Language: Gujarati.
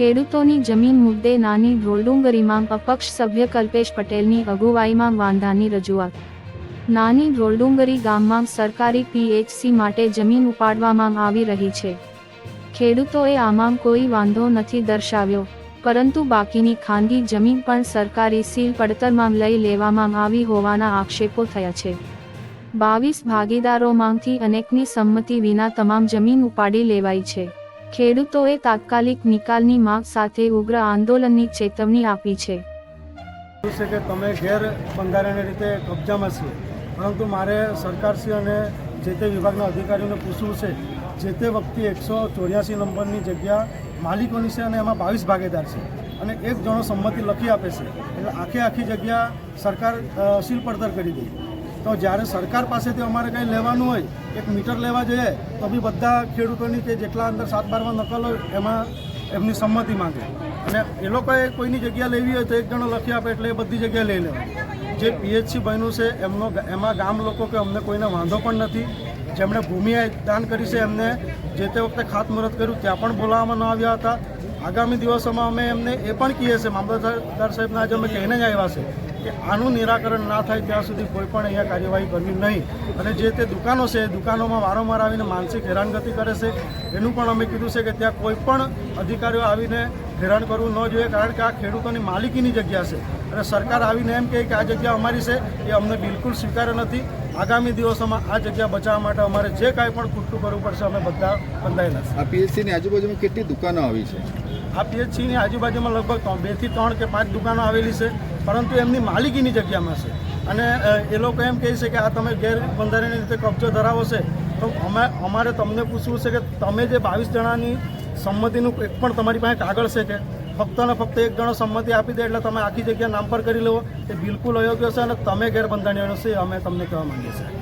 ખેડૂતોની જમીન મુદ્દે નાની ઢોલડુંગરીમાં અપક્ષ સભ્ય કલ્પેશ પટેલની અગુવાઈમાં વાંધાની રજૂઆત. નાની ઢોલડુંગરી ગામમાં સરકારી પીએચસી માટે જમીન ઉપાડવામાં આવી રહી છે. ખેડૂતોએ આમાં કોઈ વાંધો નથી દર્શાવ્યો, પરંતુ બાકીની ખાનગી જમીન પણ સરકારી સીલ પડતરમાં લઈ લેવામાં આવી હોવાના આક્ષેપો થયા છે. બાવીસ ભાગીદારોમાંથી અનેકની સંમતિ વિના તમામ જમીન ઉપાડી લેવાઈ છે. ખેડૂતોએ તાત્કાલિક નિકાલની માંગ સાથે ઉગ્ર આંદોલનની ચેતવણી આપી છે. છે કે તમે ગેર બંધારણીય રીતે કબજામાં છીએ પરંતુ મારે સરકારશ્રી અને જે તે વિભાગના અધિકારીઓને પૂછવું છે, જે તે વખતે એકસો ચોર્યાસી નંબરની જગ્યા માલિકોની છે અને એમાં બાવીસ ભાગીદાર છે. અને એક જણો સંમતિ લખી આપે છે. એટલે આખે આખી જગ્યા સરકાર સીલ પડતર કરી દે. તો જ્યારે સરકાર પાસેથી અમારે કંઈ લેવાનું હોય, એક મીટર લેવા જઈએ, તો બી બધા ખેડૂતોની કે જેટલા અંદર સાત બારમાં નકલ હોય, એમાં એમની સંમતિ માંગે. અને એ લોકોએ કોઈની જગ્યા લેવી હોય તો એક જણો લખી આપે એટલે એ બધી જગ્યા લઈ લેવાય જે પીએચસી બન્યું છે, એમનો એમાં ગામ લોકો કે અમને કોઈને વાંધો પણ નથી. જેમણે ભૂમિ દાન કરી છે, એમને જે તે વખતે ખાતમુહૂર્ત કર્યું, ત્યાં પણ બોલાવવામાં ન આવ્યા હતા. આગામી દિવસોમાં અમે એમને એ પણ કહીએ છીએ, મામલતદાર સાહેબના આજે અમે કહીને જ આવ્યા છે કે આનું નિરાકરણ ના થાય ત્યાં સુધી કોઈ પણ અહીંયા કાર્યવાહી કરવી નહીં. અને જે તે દુકાનો છે એ દુકાનોમાં વારંવાર આવીને માનસિક હેરાનગતિ કરે છે. એનું પણ અમે કીધું છે કે ત્યાં કોઈ પણ અધિકારીઓ આવીને હેરાન કરવું ન જોઈએ કારણ કે આ ખેડૂતોની માલિકીની જગ્યા છે. અને સરકાર આવીને એમ કહે કે આ જગ્યા અમારી છે એ અમને બિલકુલ સ્વીકાર્ય નથી. આગામી દિવસોમાં આ જગ્યા બચાવવા માટે અમારે જે કાંઈ પણ ખૂટતું કરવું પડશે અમે બધા બંધાયેલા છે આ પીએચસીની આજુબાજુમાં કેટલી દુકાનો આવી છે? આ પીએચસીની આજુબાજુમાં લગભગ બે બેથી ત્રણ કે પાંચ દુકાનો આવેલી છે. પરંતુ એમની માલિકીની જગ્યામાં છે. અને એ લોકો એમ કહે છે કે આ તમે ગેરબંધારણીય રીતે કબજો ધરાવો છે, તો અમે, અમારે તમને પૂછવું છે કે તમે જે બાવીસ જણાની સંમતિનું એક પણ તમારી પાસે કાગળ છે કે? ફક્ત ને ફક્ત એક જણો સંમતિ આપી દે એટલે તમે આખી જગ્યા નામ પર કરી લેવો, એ બિલકુલ અયોગ્ય છે અને તમે ગેરબંધારણીય છે અમે તમને કહેવા માંગીએ છીએ.